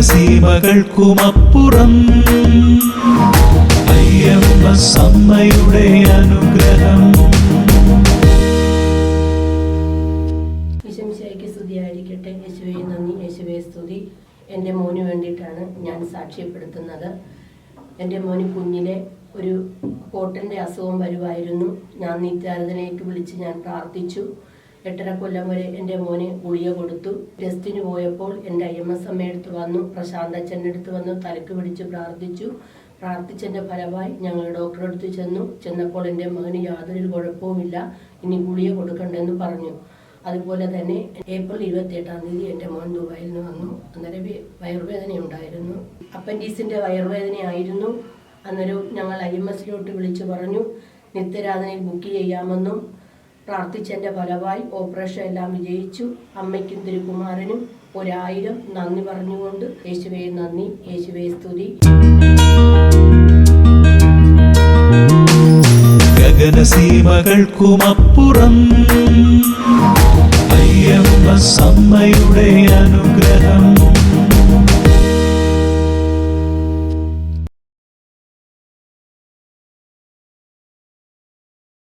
സീമകൾക്കുമപ്പുറം. അയ്യപ്പ സമ്മയുടെ അനുഗ്രഹം. സ്തുതിയായിരിക്കട്ടെ. യേശുവെ നന്ദി. യേശുവെ സ്തുതി. എന്റെ മോന് വേണ്ടിയിട്ടാണ് ഞാൻ സാക്ഷ്യപ്പെടുത്തുന്നത്. എന്റെ മോന് കുഞ്ഞിലെ ഒരു കോട്ടന്റെ അസുഖം വരുമായിരുന്നു ഞാൻ നിത്യാരാധനയ്ക്ക് വിളിച്ച് ഞാൻ പ്രാർത്ഥിച്ചു. എട്ടര കൊല്ലം വരെ എന്റെ മോന് ഗുളിക കൊടുത്തു. ടെസ്റ്റിന് പോയപ്പോൾ എന്റെ ഐ എം എസ് അമ്മയടുത്ത് വന്നു. പ്രശാന്ത് അച്ഛന്റെ അടുത്ത് വന്നു. തലക്ക് പിടിച്ച് പ്രാർത്ഥിച്ചു. പ്രാർത്ഥിച്ചതിന്റെ ഫലമായി ഞങ്ങൾ ഡോക്ടറെ അടുത്ത് ചെന്നു. ചെന്നപ്പോൾ എന്റെ മകന് യാതൊരു കുഴപ്പവുമില്ല. ഇനി ഗുളിക കൊടുക്കണ്ടെന്ന് പറഞ്ഞു. അതുപോലെ തന്നെ ഏപ്രിൽ ഇരുപത്തി എട്ടാം തീയതി എന്റെ മോൻ ദുബായിൽ നിന്ന് വന്നു. അന്നേരം വയറുവേദന ഉണ്ടായിരുന്നു. അപ്പൻഡീസിന്റെ വയറുവേദനയായിരുന്നു അന്നേരം ഞങ്ങൾ ഐ എം എസിലോട്ട് വിളിച്ചു പറഞ്ഞു. നിത്യരാധനയിൽ ബുക്ക് ചെയ്യാമെന്നും പ്രാർത്ഥിച്ചതിന്റെ ഫലമായി ഓപ്പറേഷൻ എല്ലാം വിജയിച്ചു. അമ്മയ്ക്കും തിരുകുമാരനും ഒരായിരം നന്ദി പറഞ്ഞുകൊണ്ട് യേശുവേ നന്ദി. യേശുവേ സ്തുതി. ഗഗനസീമകൾക്കുമപ്പുറം അയ്യപ്പ സമ്മയുടെ അനുഗ്രഹം.